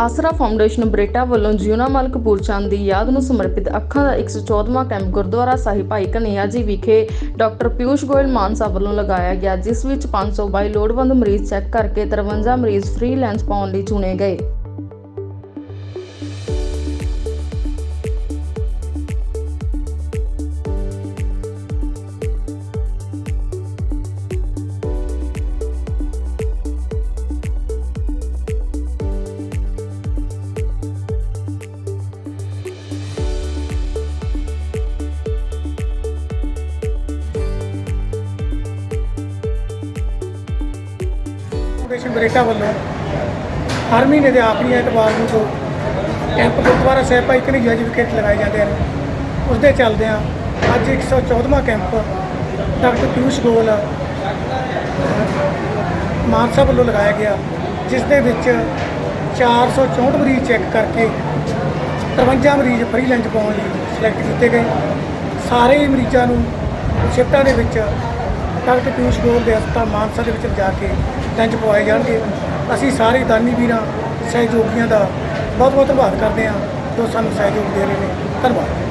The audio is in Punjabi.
ਆਸਰਾ ਫਾਊਂਡੇਸ਼ਨ ਬਰੇਟਾ ਵੱਲੋਂ ਜਿਉਣਾ ਮਲ ਕਪੂਰਚੰਦ ਦੀ ਯਾਦ ਨੂੰ ਸਮਰਪਿਤ ਅੱਖਾਂ ਦਾ 114ਵਾਂ ਕੈਂਪ ਗੁਰਦੁਆਰਾ ਸਾਹਿਬ ਭਾਈ ਕਨਈਆ ਜੀ ਵਿਖੇ ਡਾਕਟਰ ਪਿਊਸ਼ ਗੋਇਲ ਮਾਨਸਾ ਵੱਲੋਂ ਲਗਾਇਆ ਗਿਆ, ਜਿਸ ਵਿੱਚ 522 ਲੋੜਵੰਦ ਮਰੀਜ਼ ਚੈੱਕ ਕਰਕੇ 53 ਮਰੀਜ਼ ਫ੍ਰੀ ਲੈਂਸ ਪਾਉਣ ਲਈ ਚੁਣੇ ਗਏ। ਫਾਊਂਡੇਸ਼ਨ ਬਰੇਟਾ ਵੱਲੋਂ ਹਰ ਮਹੀਨੇ ਦੇ ਆਖਰੀ ਐਤਵਾਰ ਨੂੰ ਜੋ ਕੈਂਪ ਗੁਰਦੁਆਰਾ ਸਾਹਿਬ ਭਾਈ ਕਨਈਆ ਜੀ ਵਿਖੇ ਲਗਾਏ ਜਾਂਦੇ ਹਨ। ਉਸ ਦੇ ਚੱਲਦਿਆਂ ਅੱਜ 114ਵਾਂ ਕੈਂਪ ਡਾਕਟਰ ਪਿਊਸ਼ ਗੋਲ ਮਾਨਸਾ ਵੱਲੋਂ ਲਗਾਇਆ ਗਿਆ, ਜਿਸ ਦੇ ਵਿੱਚ 464 ਮਰੀਜ਼ ਚੈੱਕ ਕਰਕੇ 53 ਮਰੀਜ਼ ਫ੍ਰੀ ਲੰਚ ਪਾਉਣ ਲਈ ਸਿਲੈਕਟ ਕੀਤੇ ਗਏ। ਸਾਰੇ ਹੀ ਮਰੀਜ਼ਾਂ ਨੂੰ ਸ਼ਿਫਟਾਂ ਦੇ ਵਿੱਚ ਡਾਕਟਰ ਪਿਊਸ਼ ਗੋਲ ਦੇ ਹਸਪਤਾਲ ਮਾਨਸਾ ਦੇ ਵਿੱਚ ਜਾ ਕੇ 'ਚ ਪਵਾਏ ਜਾਣਗੇ। ਅਸੀਂ ਸਾਰੇ ਦਾਨੀ ਵੀਰਾਂ, ਸਹਿਯੋਗੀਆਂ ਦਾ ਬਹੁਤ ਬਹੁਤ ਧੰਨਵਾਦ ਕਰਦੇ ਹਾਂ ਜੋ ਸਾਨੂੰ ਸਹਿਯੋਗ ਦੇ ਰਹੇ ਨੇ। ਧੰਨਵਾਦ।